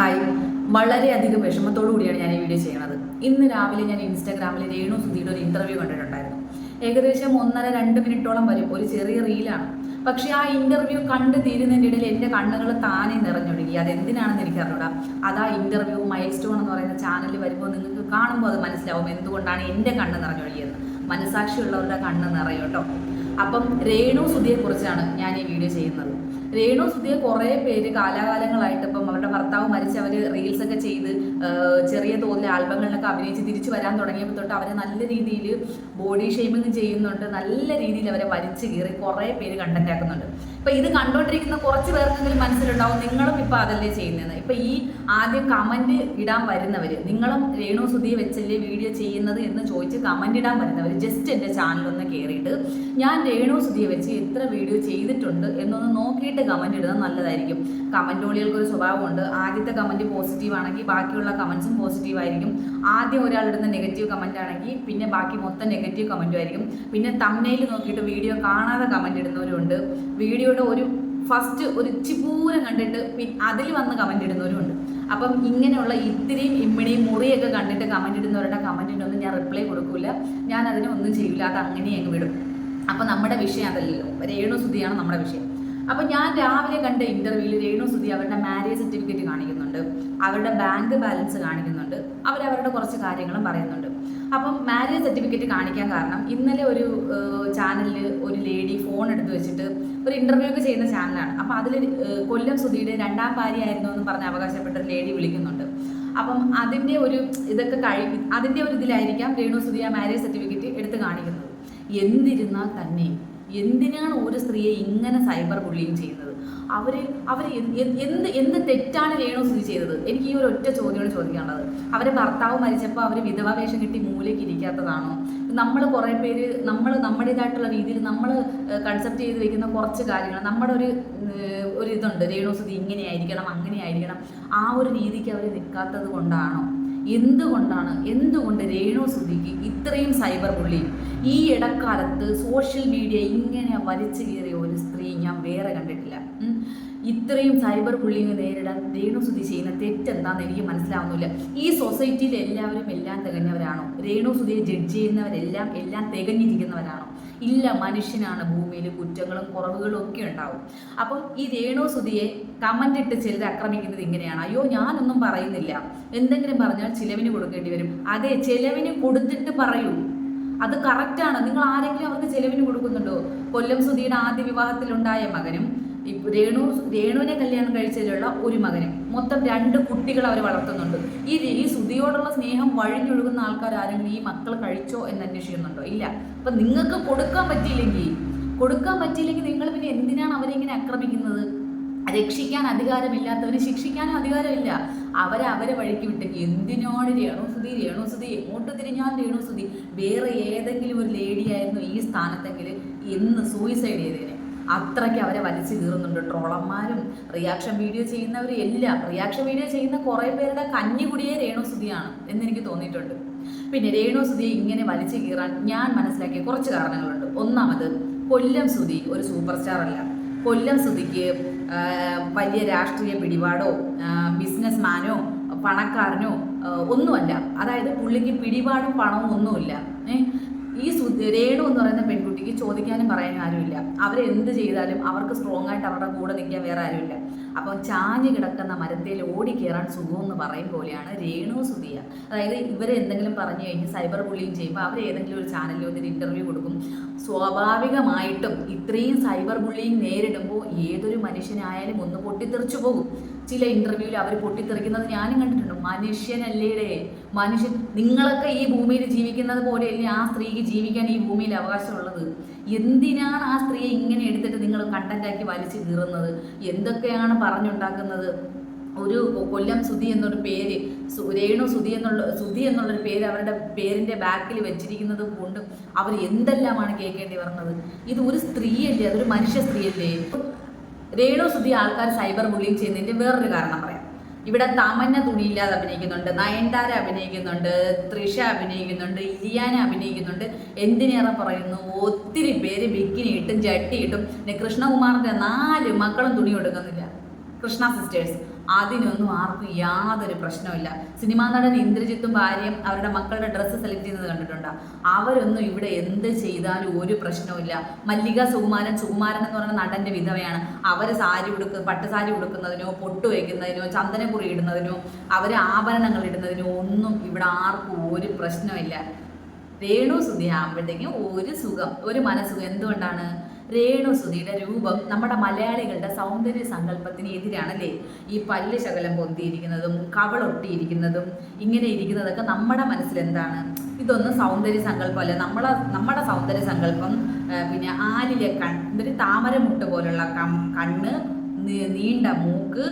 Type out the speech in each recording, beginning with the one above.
Hi. വളരെയധികം വിഷമത്തോടു കൂടിയാണ് ഞാൻ ഈ വീഡിയോ ചെയ്യുന്നത്. ഇന്ന് രാവിലെ ഞാൻ ഇൻസ്റ്റാഗ്രാമിൽ രേണു സുധിയുടെ ഒരു ഇന്റർവ്യൂ കണ്ടിട്ടുണ്ടായിരുന്നു. ഏകദേശം ഒന്നര രണ്ട് മിനിറ്റോളം വരും. ഒരു ചെറിയ റീലാണ് പക്ഷേ ആ ഇന്റർവ്യൂ കണ്ട് തീരുന്നതിന്റെ ഇടയിൽ എന്റെ കണ്ണുകൾ താനെ നിറഞ്ഞൊഴുകി. അതെന്തിനാണെന്ന് എന്തിനാണെന്ന് അറിഞ്ഞൂടാ അത് ആ ഇന്റർവ്യൂ മൈൽ സ്റ്റോൺ എന്ന് പറയുന്ന ചാനലിൽ വരുമ്പോൾ നിങ്ങൾക്ക് കാണുമ്പോൾ അത് മനസ്സിലാവും എന്തുകൊണ്ടാണ് എന്റെ കണ്ണ് നിറഞ്ഞൊഴുകിയെന്ന് മനസാക്ഷിയുള്ളവരുടെ കണ്ണ് നിറയും കേട്ടോ. അപ്പം രേണു സുധിയെക്കുറിച്ചാണ് ഞാൻ ഈ വീഡിയോ ചെയ്യുന്നത്. രേണു സുധിയെ കുറേ പേര് കാലാകാലങ്ങളായിട്ട് ഇപ്പം അവരുടെ ഭർത്താവ് മരിച്ച് അവർ റീൽസ് ഒക്കെ ചെയ്ത് ചെറിയ തോതിൽ ആൽബങ്ങളിലൊക്കെ അഭിനയിച്ച് തിരിച്ചു വരാൻ തുടങ്ങിയപ്പോൾ തൊട്ട് അവരെ നല്ല രീതിയിൽ ബോഡി ഷെയ്മിങ് ചെയ്യുന്നുണ്ട്. നല്ല രീതിയിൽ അവരെ വലിച്ചു കീറി കുറേ പേര് കണ്ടന്റ് ആക്കുന്നുണ്ട്. ഇപ്പം ഇത് കണ്ടുകൊണ്ടിരിക്കുന്ന കുറച്ച് പേർക്കെങ്കിലും മനസ്സിലുണ്ടാവും നിങ്ങളും ഇപ്പം അതല്ലേ ചെയ്യുന്നത് ഇപ്പം ഈ ആദ്യം കമന്റ് ഇടാൻ വരുന്നവർ നിങ്ങളും രേണു സുധി വെച്ചല്ലേ വീഡിയോ ചെയ്യുന്നത് എന്ന് ചോദിച്ച് കമന്റ് ഇടാൻ വരുന്നവർ ജസ്റ്റ് എന്റെ ചാനലൊന്ന് കയറിയിട്ട് ഞാൻ രേണു സുധിയെ വെച്ച് എത്ര വീഡിയോ ചെയ്തിട്ടുണ്ട് എന്നൊന്ന് നോക്കിയിട്ട് കമന്റ് ഇടുന്നത് നല്ലതായിരിക്കും. കമന്റോളികൾക്ക് ഒരു സ്വഭാവമുണ്ട്. ആദ്യത്തെ കമന്റ് പോസിറ്റീവ് ആണെങ്കിൽ ബാക്കിയുള്ള കമന്റ്സും പോസിറ്റീവ് ആയിരിക്കും. ആദ്യം ഒരാളിടുന്ന നെഗറ്റീവ് കമന്റ് ആണെങ്കിൽ പിന്നെ ബാക്കി മൊത്തം നെഗറ്റീവ് കമന്റും ആയിരിക്കും. പിന്നെ തമ്മനയിൽ നോക്കിയിട്ട് വീഡിയോ കാണാതെ കമന്റ് ഇടുന്നവരുണ്ട്. വീഡിയോയുടെ ഒരു ഫസ്റ്റ് ഒരു ഇച്ചിപൂരം കണ്ടിട്ട് അതിൽ വന്ന് കമന്റ് ഇടുന്നവരുണ്ട്. അപ്പം ഇങ്ങനെയുള്ള ഇത്തിരിയും ഇമ്മിണിയും മുറിയൊക്കെ കണ്ടിട്ട് കമന്റ് ഇടുന്നവരുടെ കമന്റിനൊന്നും ഞാൻ റിപ്ലൈ കൊടുക്കില്ല ഞാൻ അതിനൊന്നും ചെയ്യില്ല അത് അങ്ങനെ അങ്ങ് വിടും. അപ്പം നമ്മുടെ വിഷയം അതല്ലല്ലോ. രേണു സുധിയാണ് നമ്മുടെ വിഷയം. അപ്പം ഞാൻ രാവിലെ കണ്ട ഇന്റർവ്യൂവിൽ രേണു സുധി അവരുടെ മാരേജ് സർട്ടിഫിക്കറ്റ് കാണിക്കുന്നുണ്ട്. അവരുടെ ബാങ്ക് ബാലൻസ് കാണിക്കുന്നുണ്ട്. അവരവരുടെ കുറച്ച് കാര്യങ്ങളും പറയുന്നുണ്ട്. അപ്പം മാരേജ് സർട്ടിഫിക്കറ്റ് കാണിക്കാൻ കാരണം ഇന്നലെ ഒരു ചാനലിൽ ഒരു ലേഡി ഫോൺ എടുത്ത് വെച്ചിട്ട് ഒരു ഇന്റർവ്യൂ ഒക്കെ ചെയ്യുന്ന ചാനലാണ് അപ്പം അതിൽ കൊല്ലം സുധിയുടെ രണ്ടാം ഭാര്യയായിരുന്നു എന്ന് പറഞ്ഞ് അവകാശപ്പെട്ട ലേഡി വിളിക്കുന്നുണ്ട്. അപ്പം അതിന്റെ ഒരു ഇതൊക്കെ കഴി അതിന്റെ ഒരു ഇതിലായിരിക്കാം രേണു സുധി ആ മാരേജ് സർട്ടിഫിക്കറ്റ് എടുത്ത് കാണിക്കുന്നത്. എന്തിരുന്നാൽ തന്നെ എന്തിനാണ് ഒരു സ്ത്രീയെ ഇങ്ങനെ സൈബർ ബുള്ളിങ് ചെയ്യുന്നത്? അവർ അവർ എന്ത് എന്ത് തെറ്റാണ് രേണു സ്ഥിതി ചെയ്തത്? എനിക്ക് ഈ ഒരു ഒറ്റ ചോദ്യമാണ് ചോദിക്കാനുള്ളത്. അവരെ ഭർത്താവ് മരിച്ചപ്പോൾ അവർ വിധവാ വേഷം കിട്ടി മൂലയ്ക്ക് ഇരിക്കാത്തതാണോ? നമ്മൾ കുറേ പേര് നമ്മൾ നമ്മുടേതായിട്ടുള്ള രീതിയിൽ നമ്മൾ കൺസെപ്റ്റ് ചെയ്ത് വെക്കുന്ന കുറച്ച് കാര്യങ്ങൾ നമ്മുടെ ഒരു ഒരു ഇതുണ്ട്. രേണു സ്ഥിതി ഇങ്ങനെയായിരിക്കണം അങ്ങനെയായിരിക്കണം. ആ ഒരു രീതിക്ക് അവർ നിൽക്കാത്തത് കൊണ്ടാണോ? എന്തുകൊണ്ടാണ് എന്തുകൊണ്ട് രേണു സുധിക്ക് ഇത്രയും സൈബർ ബുള്ളിങ് ഈ ഇടക്കാലത്ത് സോഷ്യൽ മീഡിയ ഇങ്ങനെ വലിച്ചു കീറിയ ഒരു സ്ത്രീ ഞാൻ വേറെ കണ്ടിട്ടില്ല. ഇത്രയും സൈബർ ബുള്ളിങ് നേരിടാൻ രേണു സുധി ചെയ്യുന്ന തെറ്റെന്താണെന്ന് എനിക്ക് മനസ്സിലാവുന്നില്ല. ഈ സൊസൈറ്റിയിൽ എല്ലാവരും എല്ലാം തികഞ്ഞവരാണോ? രേണു സുധിയെ ജഡ്ജ് ചെയ്യുന്നവരെല്ലാം എല്ലാം തികഞ്ഞിരിക്കുന്നവരാണോ? ഇല്ല മനുഷ്യനാണ് ഭൂമിയിൽ കുറ്റങ്ങളും കുറവുകളും ഒക്കെ ഉണ്ടാവും. അപ്പം ഈ രേണു സുധിയെ കമന്റ് ഇട്ട് ചിലർ ആക്രമിക്കുന്നത് ഇങ്ങനെയാണ്. അയ്യോ ഞാനൊന്നും പറയുന്നില്ല. എന്തെങ്കിലും പറഞ്ഞാൽ ചിലവിന് കൊടുക്കേണ്ടി വരും. അതെ ചിലവിന് കൊടുത്തിട്ട് പറയൂ. അത് കറക്റ്റാണ് നിങ്ങൾ ആരെങ്കിലും അവർക്ക് ചെലവിന് കൊടുക്കുന്നുണ്ടോ? കൊല്ലം സുധിയുടെ ആദ്യ വിവാഹത്തിലുണ്ടായ മകനും ഇപ്പൊ രേണു രേണുവിനെ കല്യാണം കഴിച്ചതിലുള്ള ഒരു മകനെ. മൊത്തം രണ്ട് കുട്ടികൾ അവർ വളർത്തുന്നുണ്ട്. ഈ ഈ സുതിയോടുള്ള സ്നേഹം വഴിഞ്ഞൊഴുകുന്ന ആൾക്കാർ ആരെങ്കിലും ഈ മക്കൾ കഴിച്ചോ എന്ന് അന്വേഷിക്കുന്നുണ്ടോ? ഇല്ല. അപ്പൊ നിങ്ങൾക്ക് കൊടുക്കാൻ പറ്റിയില്ലെങ്കിൽ കൊടുക്കാൻ പറ്റിയില്ലെങ്കിൽ നിങ്ങൾ പിന്നെ എന്തിനാണ് അവരെ ഇങ്ങനെ ആക്രമിക്കുന്നത്? രക്ഷിക്കാൻ അധികാരമില്ലാത്തവന് ശിക്ഷിക്കാനും അധികാരമില്ല. അവരെ അവരെ വഴിക്ക് വിട്ട് എന്തിനാണ് രേണുസുതി രേണുസുതി എങ്ങോട്ട് തിരിഞ്ഞാൽ രേണുസുതി വേറെ ഏതെങ്കിലും ഒരു ലേഡിയായിരുന്നു ഈ സ്ഥാനത്തെങ്കിൽ എന്ന് സൂയിസൈഡ് ചെയ്തേനെ. അത്രയ്ക്ക് അവരെ വലിച്ചു കീറുന്നുണ്ട്. ട്രോളന്മാരും റിയാക്ഷൻ വീഡിയോ ചെയ്യുന്നവരും എല്ലാം. റിയാക്ഷൻ വീഡിയോ ചെയ്യുന്ന കുറേ പേരുടെ കഞ്ഞികുടിയെ രേണുസുതിയാണ് എന്നെനിക്ക് തോന്നിയിട്ടുണ്ട്. പിന്നെ രേണുസുതിയെ ഇങ്ങനെ വലിച്ചു കീറാൻ ഞാൻ മനസ്സിലാക്കിയ കുറച്ച് കാരണങ്ങളുണ്ട്. ഒന്നാമത് കൊല്ലം സുതി ഒരു സൂപ്പർ സ്റ്റാർ അല്ല. കൊല്ലം സുതിക്ക് വലിയ രാഷ്ട്രീയ പിടിപാടോ ബിസിനസ് മാനോ പണക്കാരനോ ഒന്നുമല്ല. അതായത് പുള്ളിക്ക് പിടിപാടും പണവും ഒന്നുമില്ല. ഏ? ഈ രേണു എന്ന് പറയുന്ന പെൺകുട്ടിക്ക് ചോദിക്കാനും പറയാനും ആരുമില്ല. അവരെന്ത് ചെയ്താലും അവർക്ക് സ്ട്രോങ് ആയിട്ട് അവരുടെ കൂടെ നിൽക്കാൻ വേറെ ആരുമില്ല. അപ്പം ചാഞ്ഞ് കിടക്കുന്ന മരത്തിൽ ഓടി കയറാൻ സുഖം എന്ന് പറയും പോലെയാണ് രേണു സുധിയ. അതായത് ഇവരെ എന്തെങ്കിലും പറഞ്ഞു കഴിഞ്ഞ് സൈബർ ബുള്ളിങ് ചെയ്യുമ്പോൾ അവർ ഏതെങ്കിലും ഒരു ചാനലിൽ വന്നിട്ട് ഇന്റർവ്യൂ കൊടുക്കും. സ്വാഭാവികമായിട്ടും ഇത്രയും സൈബർ ബുള്ളിങ് നേരിടുമ്പോൾ ഏതൊരു മനുഷ്യനായാലും ഒന്ന് പൊട്ടിത്തെറിച്ചു പോകും. ചില ഇന്റർവ്യൂവിൽ അവർ പൊട്ടിത്തെറിക്കുന്നത് ഞാനും കണ്ടിട്ടുണ്ട്. മനുഷ്യനല്ലേടെ. മനുഷ്യൻ നിങ്ങളൊക്കെ ഈ ഭൂമിയിൽ ജീവിക്കുന്നത് പോലെയല്ലേ ആ സ്ത്രീക്ക് ജീവിക്കാൻ ഈ ഭൂമിയിൽ അവകാശമുള്ളത്? എന്തിനാണ് ആ സ്ത്രീയെ ഇങ്ങനെ എടുത്തിട്ട് നിങ്ങൾ കണ്ടന്റാക്കി വലിച്ചു കീറുന്നത്? എന്തൊക്കെയാണ് പറഞ്ഞുണ്ടാക്കുന്നത്? ഒരു കൊല്ലം സുധി എന്നൊരു പേര് രേണു സുധി എന്നുള്ള സുധി എന്നുള്ളൊരു പേര് അവരുടെ പേരിന്റെ ബാക്കിൽ വെച്ചിരിക്കുന്നത് കൊണ്ട് അവർ എന്തെല്ലാമാണ് കേൾക്കേണ്ടി വരുന്നത് ഇത് ഒരു സ്ത്രീയല്ലേ? അതൊരു മനുഷ്യ സ്ത്രീയല്ലേ? രേണു സുധി ആൾക്കാർ സൈബർ ബുള്ളിങ് ചെയ്യുന്നതിന്റെ വേറൊരു കാരണം പറയാം. ഇവിടെ തമന്ന തുണിയില്ലാതെ അഭിനയിക്കുന്നുണ്ട് നയൻതാര അഭിനയിക്കുന്നുണ്ട് തൃഷ അഭിനയിക്കുന്നുണ്ട് ഇലിയാന അഭിനയിക്കുന്നുണ്ട്. എന്തിനേറെ പറയുന്നു? ഒത്തിരി പേര് ബിക്കിനി ഇട്ടും ജട്ടി ഇട്ടും. പിന്നെ കൃഷ്ണകുമാറിന്റെ നാല് മക്കളും തുണി കൊടുക്കുന്നില്ല കൃഷ്ണ സിസ്റ്റേഴ്സ് അതിനൊന്നും ആർക്കും യാതൊരു പ്രശ്നമില്ല സിനിമാ നടൻ ഇന്ദ്രജിത്തും ഭാര്യയും അവരുടെ മക്കളുടെ ഡ്രസ്സ് സെലക്ട് ചെയ്യുന്നത് കണ്ടിട്ടുണ്ട്? അവരൊന്നും ഇവിടെ എന്ത് ചെയ്താലും ഒരു പ്രശ്നമില്ല മല്ലിക സുകുമാരൻ സുകുമാരൻ എന്ന് പറയുന്ന നടന്റെ വിധവയാണ്. അവർ സാരി ഉടുക്ക പട്ടുസാരി ഉടുക്കുന്നതിനോ പൊട്ട് വയ്ക്കുന്നതിനോ ചന്ദനക്കുറി ഇടുന്നതിനോ അവർ ആഭരണങ്ങൾ ഇടുന്നതിനോ ഒന്നും ഇവിടെ ആർക്കും ഒരു പ്രശ്നമില്ല രേണു സുധി ആകുമ്പോഴത്തേക്കും ഒരു സുഖം ഒരു മനസ്സുഖം. എന്തുകൊണ്ടാണ്? രേണു സുധിയുടെ രൂപം നമ്മുടെ മലയാളികളുടെ സൗന്ദര്യ സങ്കല്പത്തിന് എതിരാണല്ലേ ഈ പല്ല് ശകലം പൊന്തിയിരിക്കുന്നതും കവളൊട്ടിയിരിക്കുന്നതും ഇങ്ങനെ ഇരിക്കുന്നതൊക്കെ നമ്മുടെ മനസ്സിൽ എന്താണ് ഇതൊന്നും സൗന്ദര്യ സങ്കല്പമല്ല. നമ്മളെ നമ്മുടെ സൗന്ദര്യ സങ്കല്പം പിന്നെ ആലിലെ കൺ ഒരു താമരമുട്ട് പോലുള്ള കണ്ണ് നീണ്ട മൂക്ക്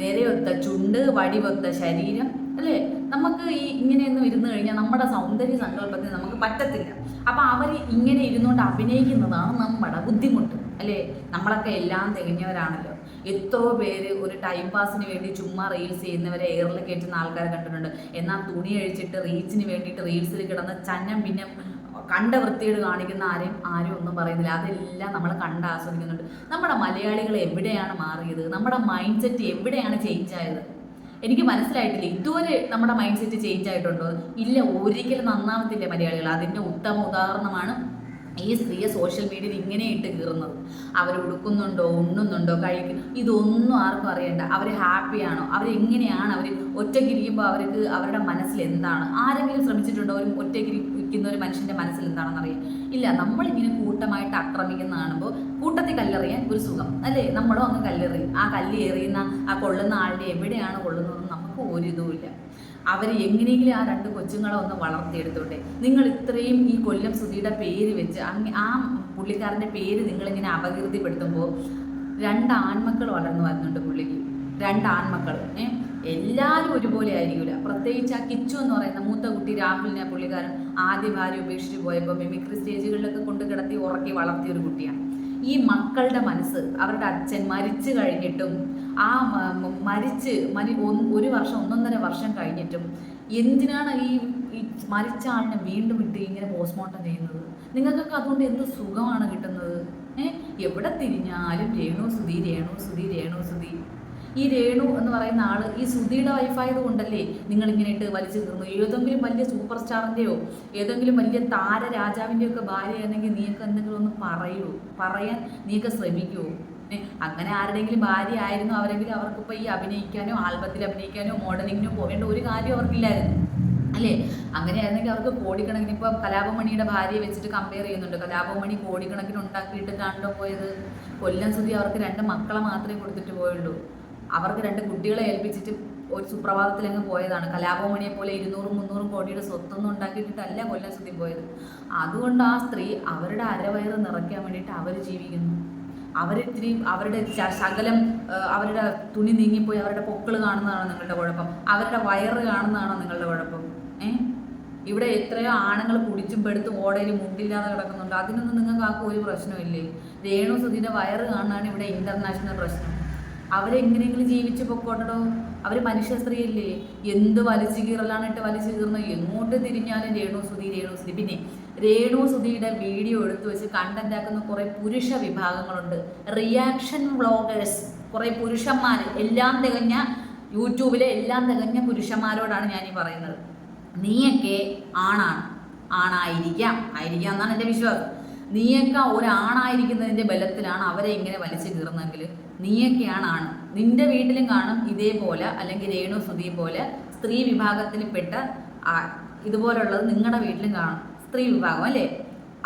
നിരയൊത്ത ചുണ്ട് വടിവൊത്ത ശരീരം അല്ലേ? നമുക്ക് ഈ ഇങ്ങനെയൊന്നും ഇരുന്ന് കഴിഞ്ഞാൽ നമ്മുടെ സൗന്ദര്യ സങ്കല്പത്തിന് നമുക്ക് പറ്റത്തില്ല. അപ്പം അവർ ഇങ്ങനെ ഇരുന്നുകൊണ്ട് അഭിനയിക്കുന്നതാണ് നമ്മുടെ ബുദ്ധിമുട്ട്. അല്ലേ? നമ്മളൊക്കെ എല്ലാം തികഞ്ഞവരാണല്ലോ. എത്രയോ പേര് ഒരു ടൈം പാസിന് വേണ്ടി ചുമ്മാ റീൽസ് ചെയ്യുന്നവരെ എയറിൽ കയറ്റുന്ന ആൾക്കാരെ കണ്ടിട്ടുണ്ട്. എന്നാൽ തുണി അഴിച്ചിട്ട് റീച്ചിന് വേണ്ടിയിട്ട് റീൽസിൽ കിടന്ന് ചന്നം പിന്നെ കണ്ട വൃത്തിയോട് കാണിക്കുന്ന ആരെയും ആരും ഒന്നും പറയുന്നില്ല. അതെല്ലാം നമ്മൾ കണ്ട് ആസ്വദിക്കുന്നുണ്ട്. നമ്മുടെ മലയാളികൾ എവിടെയാണ് മാറിയത്? നമ്മുടെ മൈൻഡ് സെറ്റ് എവിടെയാണ് ചേഞ്ച് ആയത്? എനിക്ക് മനസ്സിലായിട്ടില്ല. ഇതുവരെ നമ്മുടെ മൈൻഡ് സെറ്റ് ചേഞ്ച് ആയിട്ടുണ്ടോ? ഇല്ല ഒരിക്കലും നന്നാമത്തില്ല മലയാളികൾ. അതിന്റെ ഉത്തമ ഉദാഹരണമാണ് ഈ സ്ത്രീയെ സോഷ്യൽ മീഡിയയിൽ ഇങ്ങനെ ഇട്ട് കീറുന്നത്. അവർ ഉടുക്കുന്നുണ്ടോ ഉണ്ണുന്നുണ്ടോ കഴിക്കുന്നു ഇതൊന്നും ആർക്കും അറിയണ്ട. അവർ ഹാപ്പിയാണോ അവരെങ്ങനെയാണ് അവർ ഒറ്റയ്ക്കിരിക്കുമ്പോൾ അവർക്ക് അവരുടെ മനസ്സിൽ എന്താണ്? ആരെങ്കിലും ശ്രമിച്ചിട്ടുണ്ടോ? ഒരു ഒറ്റയ്ക്കിരിക്കുന്ന ഒരു മനുഷ്യന്റെ മനസ്സിൽ എന്താണെന്ന് അറിയാം ഇല്ല നമ്മളിങ്ങനെ കൂട്ടമായിട്ട് ആക്രമിക്കുന്ന കാണുമ്പോൾ കൂട്ടത്തിൽ കല്ലെറിയാൻ ഒരു സുഖം. അല്ലേ? നമ്മളും അങ്ങ് കല്ലെറിയും. ആ കല്ല് എറിയുന്ന ആ കൊള്ളുന്ന ആളുടെ എവിടെയാണ് കൊള്ളുന്നതെന്ന് നമുക്ക് ഒരു ഇതുമില്ല അവർ എങ്ങനെയെങ്കിലും ആ രണ്ട് കൊച്ചുങ്ങളെ ഒന്ന് വളർത്തിയെടുത്തോട്ടെ. നിങ്ങൾ ഇത്രയും ഈ കൊല്ലം സുധിയുടെ പേര് വെച്ച് ആ പുള്ളിക്കാരന്റെ പേര് നിങ്ങളിങ്ങനെ അപകീർത്തിപ്പെടുത്തുമ്പോൾ രണ്ട് ആൺമക്കൾ വളർന്നു വരുന്നുണ്ട് പുള്ളിക്ക്. രണ്ട് ആൺമക്കൾ. ഏ? എല്ലാവരും ഒരുപോലെ ആയിരിക്കില്ല പ്രത്യേകിച്ച് ആ കിച്ചു എന്ന് പറയുന്ന മൂത്ത കുട്ടി രാഹുലിനെ പുള്ളിക്കാരൻ ആദ്യ ഭാര്യ ഉപേക്ഷിച്ച് പോയപ്പോൾ മിമിക്രി സ്റ്റേജുകളിലൊക്കെ കൊണ്ട് കിടത്തി ഉറക്കി വളർത്തിയ ഒരു കുട്ടിയാണ്. ഈ മക്കളുടെ മനസ്സ് അവരുടെ അച്ഛൻ മരിച്ചു കഴിഞ്ഞിട്ടും ആ മരിച്ച് മരി ഒരു വർഷം ഒന്നൊന്നര വർഷം കഴിഞ്ഞിട്ടും എന്തിനാണ് ഈ മരിച്ച ആളിനെ വീണ്ടും ഇട്ട് ഇങ്ങനെ പോസ്റ്റ്മോർട്ടം ചെയ്യുന്നത്? നിങ്ങൾക്കൊക്കെ അതുകൊണ്ട് എന്ത് സുഖമാണ് കിട്ടുന്നത്? ഏഹ് എവിടെ തിരിഞ്ഞാലും രേണു സുധി രേണു സുധി രേണു സുധി. ഈ രേണു എന്ന് പറയുന്ന ആൾ ഈ സുധിയുടെ വൈഫായത് കൊണ്ടല്ലേ നിങ്ങൾ ഇട്ട് വലിച്ചു തീർന്നു? ഏതെങ്കിലും വലിയ സൂപ്പർ സ്റ്റാറിന്റെയോ ഏതെങ്കിലും വലിയ താര രാജാവിന്റെയോ ഒക്കെ ഭാര്യയാണെങ്കിൽ നീയൊക്കെ എന്തെങ്കിലും ഒന്ന് പറയൂ. പറയാൻ നീയൊക്കെ ശ്രമിക്കുമോ അങ്ങനെ ആരുടെങ്കിലും ഭാര്യ ആയിരുന്നു അവരെങ്കിലും അവർക്കിപ്പോൾ ഈ അഭിനയിക്കാനോ ആൽബത്തിൽ അഭിനയിക്കാനോ മോഡലിങ്ങിനോ പോകേണ്ട ഒരു കാര്യം അവർക്കില്ലായിരുന്നു. അല്ലേ? അങ്ങനെയായിരുന്നെങ്കിൽ അവർക്ക് കോടിക്കണക്കിന് ഇപ്പോൾ കലാപമണിയുടെ ഭാര്യയെ വെച്ചിട്ട് കമ്പയർ ചെയ്യുന്നുണ്ട്. കലാപമണി കോടിക്കണക്കിന് ഉണ്ടാക്കിയിട്ട് കണ്ടോ പോയത്? കൊല്ലം സുധി അവർക്ക് രണ്ട് മക്കളെ മാത്രമേ കൊടുത്തിട്ട് പോയുള്ളൂ. അവർക്ക് രണ്ട് കുട്ടികളെ ഏൽപ്പിച്ചിട്ട് ഒരു സുപ്രഭാതത്തിൽ അങ്ങ് പോയതാണ്. കലാപമണിയെ പോലെ ഇരുന്നൂറും മുന്നൂറും കോടിയുടെ സ്വത്തൊന്നും ഉണ്ടാക്കിയിട്ടല്ല കൊല്ലം സുധി പോയത്. അതുകൊണ്ട് ആ സ്ത്രീ അവരുടെ അരവയറ് നിറയ്ക്കാൻ വേണ്ടിയിട്ട് അവർ ജീവിക്കുന്നു. അവരിത്തിരി അവരുടെ ശകലം അവരുടെ തുണി നീങ്ങിപ്പോയി അവരുടെ പൊക്കൾ കാണുന്നതാണോ നിങ്ങളുടെ കുഴപ്പം. അവരുടെ വയറ് കാണുന്നതാണോ നിങ്ങളുടെ കുഴപ്പം. ഏ? ഇവിടെ എത്രയോ ആണുങ്ങൾ കുടിച്ചും പെടുത്തും ഓടയിലും മുണ്ടില്ലാതെ കിടക്കുന്നുണ്ട്. അതിനൊന്നും നിങ്ങൾക്ക് ആർക്കും ഒരു പ്രശ്നമില്ലേ രേണു സുധീന്റെ വയറ് കാണാനാണ് ഇവിടെ ഇന്റർനാഷണൽ പ്രശ്നം. അവരെങ്ങനെയെങ്കിലും ജീവിച്ച് പൊക്കോട്ടടോ. അവർ മനുഷ്യ സ്ത്രീയല്ലേ. എന്ത് വലിച്ചു കീറലാണിട്ട് വലിച്ചു കീറുന്നത്? എങ്ങോട്ട് തിരിഞ്ഞാലും രേണു സുധി രേണു സുധി. പിന്നെ രേണു സുധിയുടെ വീഡിയോ എടുത്തു വെച്ച് കണ്ടന്റ് ആക്കുന്ന കുറേ പുരുഷ വിഭാഗങ്ങളുണ്ട്. റിയാക്ഷൻ വ്ളോഗേഴ്സ് കുറേ പുരുഷന്മാർ എല്ലാം തികഞ്ഞ യൂട്യൂബിലെ എല്ലാം തികഞ്ഞ പുരുഷന്മാരോടാണ് ഞാൻ ഈ പറയുന്നത്. നീയൊക്കെ ആണാണ്. ആണായിരിക്കാം. ആയിരിക്കാം എന്നാണ് എന്റെ വിശ്വാസം. നീയൊക്കെ ഒരാണായിരിക്കുന്നതിന്റെ ബലത്തിലാണ് അവരെ ഇങ്ങനെ വലിച്ചു കീറുന്നതെങ്കിൽ നീയൊക്കെയാണ് ആണ്. നിന്റെ വീട്ടിലും കാണും ഇതേപോലെ അല്ലെങ്കിൽ രേണു സുധി പോലെ സ്ത്രീ വിഭാഗത്തിൽപ്പെട്ട പെട്ട ഇതുപോലുള്ളത് നിങ്ങളുടെ വീട്ടിലും കാണും സ്ത്രീ വിഭാഗം അല്ലേ?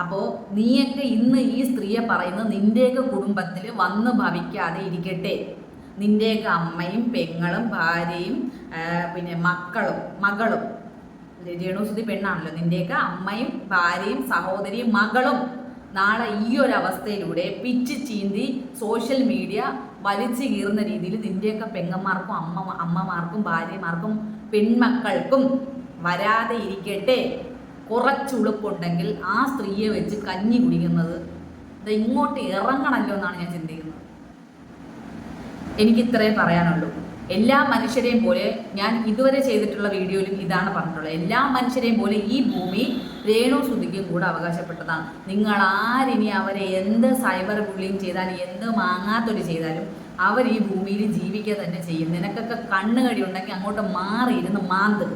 അപ്പോൾ നീയൊക്കെ ഇന്ന് ഈ സ്ത്രീയെ പറയുന്നത് നിന്റെയൊക്കെ കുടുംബത്തിൽ വന്ന് ഭവിക്കാതെ ഇരിക്കട്ടെ. നിന്റെയൊക്കെ അമ്മയും പെങ്ങളും ഭാര്യയും പിന്നെ മക്കളും മകളും. രേണുസുതി പെണ്ണാണല്ലോ. നിന്റെയൊക്കെ അമ്മയും ഭാര്യയും സഹോദരിയും മകളും. നാളെ ഈ ഒരു അവസ്ഥയിലൂടെ പിച്ച് ചീന്തി സോഷ്യൽ മീഡിയ വലിച്ചു കീറുന്ന രീതിയിൽ നിന്റെയൊക്കെ പെങ്ങന്മാർക്കും അമ്മ അമ്മമാർക്കും ഭാര്യമാർക്കും പെൺമക്കൾക്കും വരാതെ ഇരിക്കട്ടെ. കുറച്ചുളുപ്പുണ്ടെങ്കിൽ ആ സ്ത്രീയെ വെച്ച് കഞ്ഞി കുടിക്കുന്നത് ഇത് ഇങ്ങോട്ട് ഇറങ്ങണല്ലോ എന്നാണ് ഞാൻ ചിന്തിക്കുന്നത്. എനിക്ക് ഇത്രേ പറയാനുള്ളൂ. എല്ലാ മനുഷ്യരെയും പോലെ ഞാൻ ഇതുവരെ ചെയ്തിട്ടുള്ള വീഡിയോയിലും ഇതാണ് പറഞ്ഞിട്ടുള്ളത്. എല്ലാ മനുഷ്യരെയും പോലെ ഈ ഭൂമി രേണു സുധിക്കും കൂടെ അവകാശപ്പെട്ടതാണ്. നിങ്ങൾ ആരിനി അവരെ എന്ത് സൈബർ ബുള്ളിങ് ചെയ്താലും എന്ത് മാങ്ങാത്തൊരു ചെയ്താലും അവർ ഈ ഭൂമിയിൽ ജീവിക്കുക തന്നെ ചെയ്യും. നിനക്കൊക്കെ കണ്ണുകടി ഉണ്ടെങ്കിൽ അങ്ങോട്ട് മാറിയിരുന്ന് മാന്ത്.